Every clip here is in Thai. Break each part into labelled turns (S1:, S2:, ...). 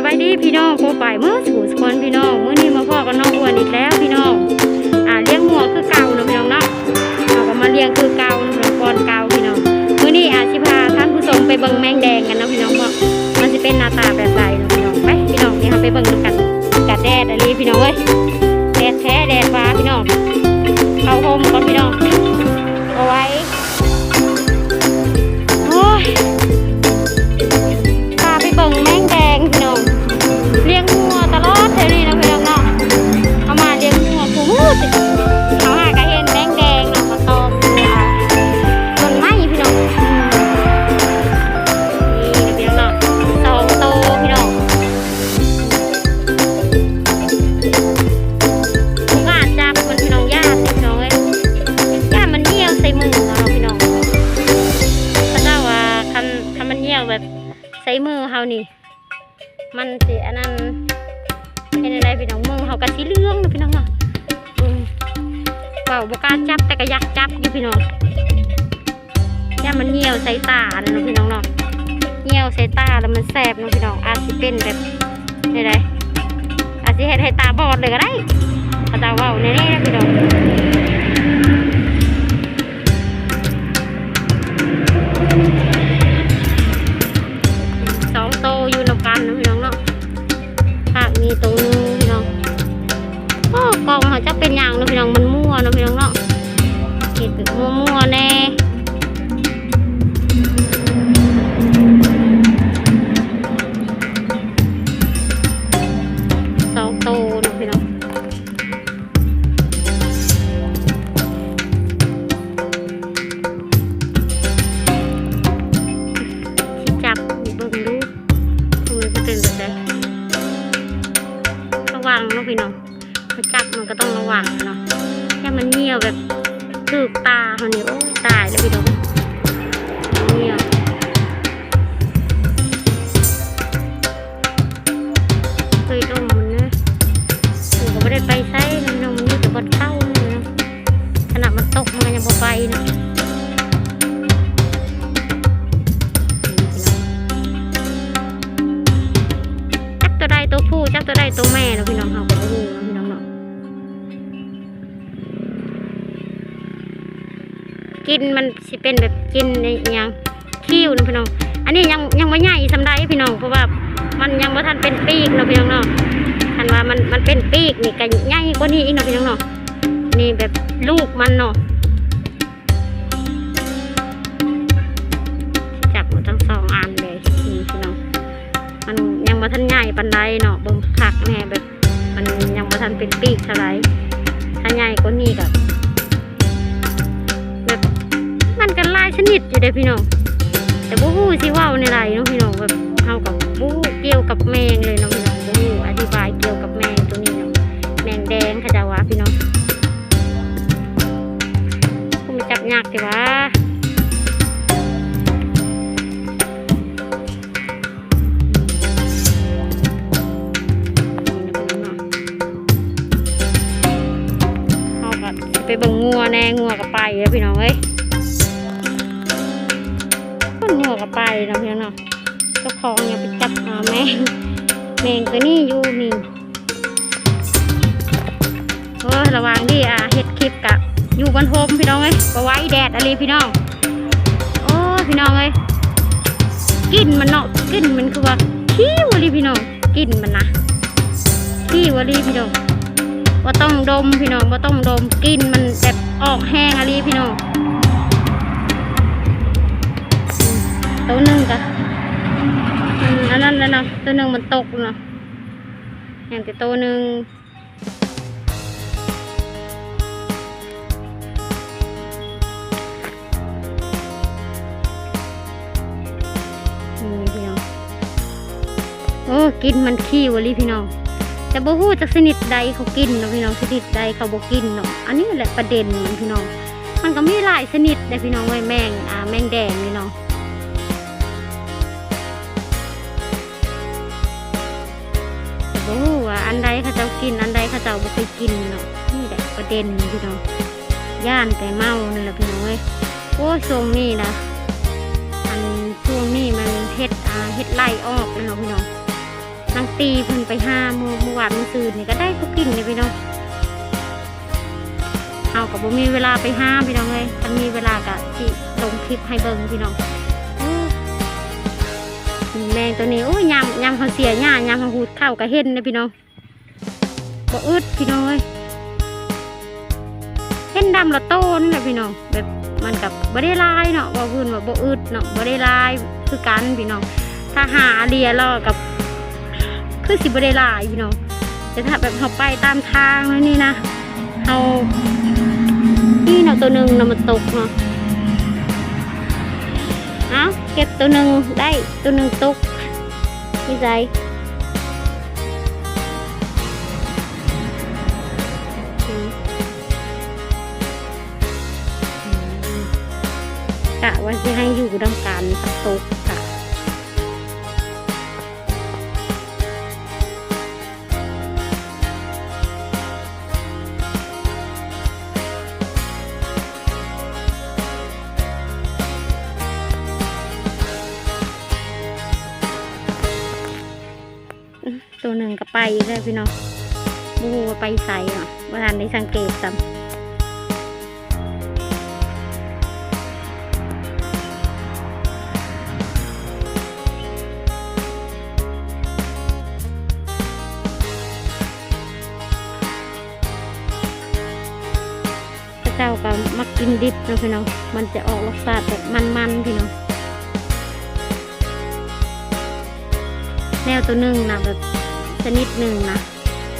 S1: สวัสดีพี่น้องโคไปเมื่อสู่สวนพี่น้องเมื่อนี้มาพ่อกับน้องอ้วนอีกแล้วพี่น้องอ่าเลี้ยงหัวคือเก่านะพี่น้องเนาะเราก็มาเลี้ยงคือเก่านะพี่น้องก่อนเก่าพี่น้องเมื่อนี้อาชิพาท่านผู้ชมไปเบิ่งแมงแดงกันนะพี่น้องเนาะมันจะเป็นหน้าตาแบบใดนะพี่น้องไปพี่น้องนี่ค่ะไปเบิ่งกันกรดแดดอะไรพี่น้องเอ้ย กะสีเหลืองนะพี่น้องเนาะอืมเบาบกาจับแต่ก็อยากจับอยู่พี่น้องย่ามันเหี่ยวใส่ตาเนาะพี่น้องเนาะเหี่ยวใส่ตาแล้วมันแสบเนาะพี่น้องอาจสิเป็นแบบอะไรอาจจะเห็นให้ตาบอดเลยก็ได้ถ้าตาเว้าแน่ๆนะพี่น้อง ถูกตาเขาเนี่ยโอ้ยตายแล้วพี่น้องเหี่ยวเคยต้มมันนะผมก็ไม่ได้ไปไซนะพี่น้องมันอยู่แต่บนเข้าเลยนะขนาดมันตกมันก็ยังบ่ไปนะจักตัวใดตัวผู้จักตัวใดตัวแม่เนาะพี่น้องเฮา กินมันสิเป็นแบบกินในอหยังคิ้วนะพี่น้อง อันนี้ยังยังบ่ใหญ่สำใดพี่น้องเพราะว่ามันยังบ่ทันเป็นปีกเนาะพี่น้องเนาะคันว่ามันมันเป็นปีกนี่ก็ใหญ่กว่านี้อีกเนาะพี่น้องเนาะนี่แบบลูกมันเนาะจับหมดทั้งสองอันเลยนี่พี่น้องมันยังบ่ทันใหญ่ปานใดเนาะเบิ่งคักแน่แบบ มันยังบ่ทันเป็นปีกเท่าไรถ้าใหญ่กว่านี้ก็ายชนิดอยู่เด้พี่น้องแต่บ่ฮู้สิว้าในไรเนาะพี่น้องแบบเฮากับบ่ฮู้เกี่ยวกับแมงเลยเนาะพี่น้องบ่ฮู้อธิบายเกี่ยวกับแมงตัวนี้เนาะแมงแดงขจะว่าพี่น้องกูมาจับยากสิวะเขาก็สิไปเบิ่งงัวแน่งัวก็ไปแล้วพี่น้องเอ้ย งัวก็ไปเนาะพี่น้องเนาะเจ้าของอย่าไปจับหาแมงแมงตัวนี้อยู่นี่โอ้ยระวังดิอะเฮ็ดคลิปกะอยู่บนโฮมพี่น้องเอ้ยก็ไว้แดดอะไรพี่น้องโอ้พี่น้องเอ้ยกลินมันเนาะกลินมันคือว่าขี้วะลีพี่น้องกลินมันนะขี้วะลีพี่น้องว่าต้องดมพี่น้องว่าต้องดมกลินมันแบบออกแห้งอะไรพี่น้อง ตัวหนึ่งกะอืมอันนั้นแล้วเนาะตัวหนึ่งมันตกเนาะอย่างแต่ตัวหนึ่งมีพี่น้องโอ้กินมันขี้วะลิพี่น้องแต่บ่ฮู้จักชนิดใดเขากินเนาะพี่น้องชนิดใดเขาบ่กินเนาะอันนี้แหละประเด็นมันพี่น้อง มันก็มีหลายชนิดเด้พี่น้องไว้ยแมงอ่าแมงแดงนี่เนาะ บ่ฮู้ว่าอันใดเขาเจ้ากิน อันใดเขาเจ้าบ่เคยกินเนาะนี่แหละประเด็นพี่น้องย่านแต่เมานั่นแหละพี่น้องเอ้ยโอ้ช่วงนี้นะอันช่วงนี้มันเฮ็ดอ่าเฮ็ดไล่ออกแล้วเนาะพี่น้องนางตีเพิ่นไปห้าเมื่อเมื่อวานเมื่อคืนนี่ก็ได้ทุกกินเลยพี่น้องเอากับบ่มีเวลาไปห้ามพี่น้องเลยถ้ามีเวลากะที่ลงคลิปให้เบิ่งพี่น้อง แมงตัวนี้โอ้ยยำยำเขาเสียหญ้ายำเขาหูดเข้าวกะเห็นเลยพี่น้องบ่อึดพี่น้องเลยเห็นดำละโต้นแหละพี่น้องแบบมันกับบ่ได้ลายเนาะว่พื้นว่าบ่อึดเนาะบ่ได้ลายคือกันพี่น้องถ้าหาเลียล่อกับคือสิบได้ลายพี่น้องแต่ถ้าแบบเขาไปตามทางแล้วนี่นะเขานี่เนาะตัวหนึ่งเนาะมันตกเนาะเอา ก็บตัวหนึ่งได้ตัวหนึ่งตกนี่ใจอืมอืมกะว่าจะให้อยู่ดำการสักตก ไปแล้วพี่น้องบูฮูว่าไปใส่เนาะว่าทันได้สังเกตซ้ำเจ้าก็มักกินดิบนะพี่น้อง มันจะออกรสชาติแบบมันๆพี่น้อง แนวตัวหนึ่งนะแบบ นิดหนึ่งนะ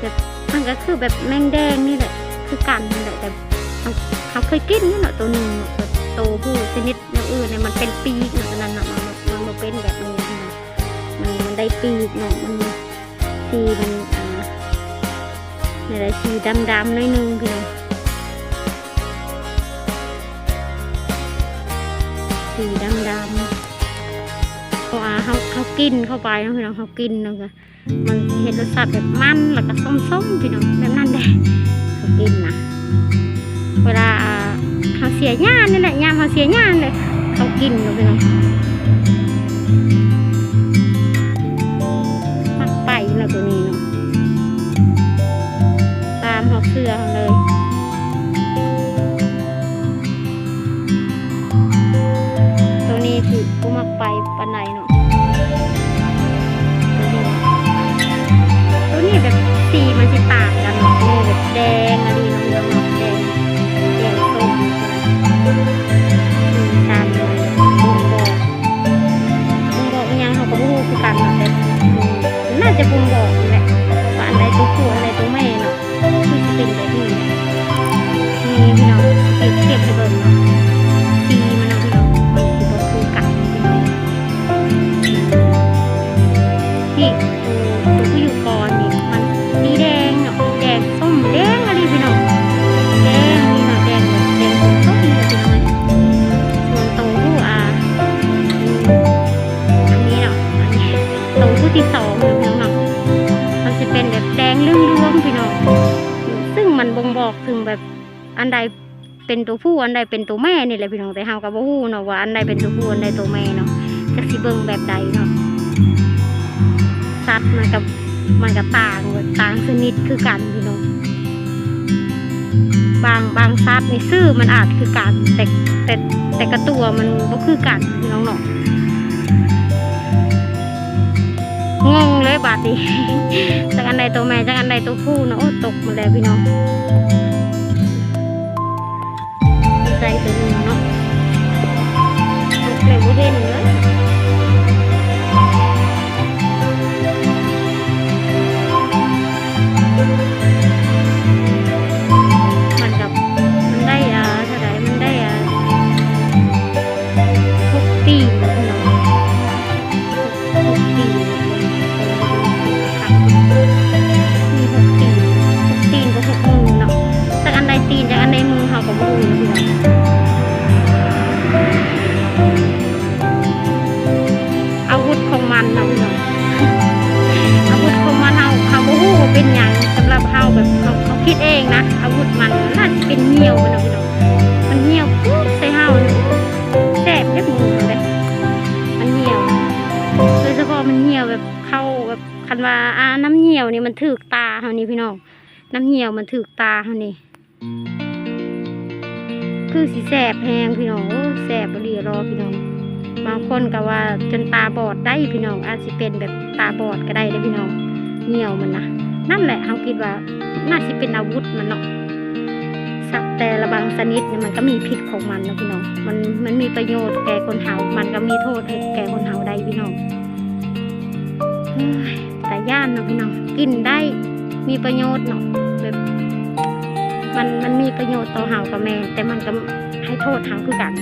S1: แบบมันก็คือแบบแมงแดงนี่แหละ คือกันนี่แหละแต่เขาเขาเคยกินนี่เนาะตัวหนึ่งแบบโตผู้ชนิดอื่นเนี่ยมันเป็นปีกเนาะตัวนั้นเนาะมันมันมันเป็นแบบนี้เนาะมันมันได้ปีกเนาะมันสีมันอ่าเนี่ยอะไรสีดำดำๆน้อยหนึงพี่น้องสีดำด กินเข้าไปนะพี่น้องเขากินนะก็มันเห็นรสชาติแบบมันแล้วก็ส้มๆพี่น้องแบบนั้นแหละเขากินนะเวลาเขาเสียหญ้านนี่แหละยามเขาเสียหญ้าเลยเขากินนะพี่น้องมักไปนะตัวนี้เนาะตามเขาเสือเลย สีมันจะต่างกันเนาะนี่แบบแดง เป็นแบบแดงเรื่องพี่น้องซึ่งมันบ่งบอกถึงแบบอันใดเป็นตัวผู้อันใดเป็นตัวแม่นี่แหละพี่น้องแต่เฮาก็บ่ฮู้เนาะว่าอันใดเป็นตัวผู้อันใดตัวแม่เนาะจักสิเบิ่งแบบใดเนาะสัตว์มันกับมันกับต่างต่างชนิดคือกันพี่น้องบางบางสัตว์ในซื่อมันอาจคือกันแต่แต่แต่กระตัวมันก็คือกันพี่น้องเนาะงง บาดนี้จากอันใดตัวแม่จากอันใดตัวผู้เนาะโอ้ตกหมาแล้วพี่น้องใจตัวนึงเนาะตกเลยบ่เห็นเลย มันเนาะพี่น้องอาวุธของมันเฮาเฮาบ่ฮู้ว่าเป็นหยังสำหรับเฮาแบบเขาเขาคิดเองนะอาวุธมันน่าจะเป็นเหนียวมันเนาะพี่น้องมันเหนียวปุ๊บใส่เฮาเนี่ยแสบเล็บมือเลยมันเหนียวโดยเฉพาะมันเหนียวแบบเข้าแบบคันว่าอ่าน้ำเหนียวนี่มันถึกตาเฮานี่พี่น้องน้ำเหนี่ยวมันถึกตาเฮานี่ คือสิแสบแหงพี่น้องแสบบ่ดีรอพี่น้องางคนก็ว่าจนตาบอดได้พี่น้องอาจจะเป็นแบบตาบอดก็ได้เลยพี่น้องเหนียวมันนะนั่นแหละเขาคิดว่าน่าจะเป็นอาวุธมันเนาะสัตว์แต่ละบางชนิดเนี่ยมันก็มีพิษของมันนะพี่น้องมันมันมีประโยชน์แก่คนเฮามันก็มีโทษแก่คนเฮาได้พี่น้องแต่ย่านเนาะพี่น้องกินได้มีประโยชน์เนาะแบบมันมันมีประโยชน์ต่อเฮากับแม่นแต่มันก็ให้โทษเฮาคือกัน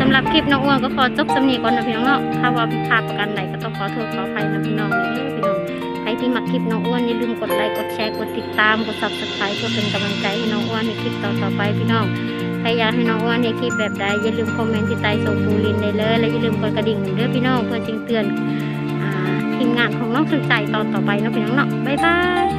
S1: สำหรับคลิปน้องอ้วนก็ขอจบสำนีก่อนนะพี่น้องเนาะถ้าว่าผิดพลาดประการใดก็ต้องขอโทษขออภัยนะพี่น้องเด้อพี่น้องใครที่มักคลิปน้องอ้วนอย่าลืมกดไลค์กดแชร์กดติดตามกด subscribe เพื่อเป็นกำลังใจให้น้องอ้วนในคลิปต่อๆไปพี่น้องใครอยากให้น้องอ้วนในคลิปแบบใดอย่าลืมคอมเมนต์ที่ใต้ส่งปูลินได้เลย และอย่าลืมกดกระดิ่งเด้อพี่น้องเพื่อจ้งเตือนอทีมงานของน้องสนใจตอนต่อไปเนาะพี่น้องเนาะบ๊ายบาย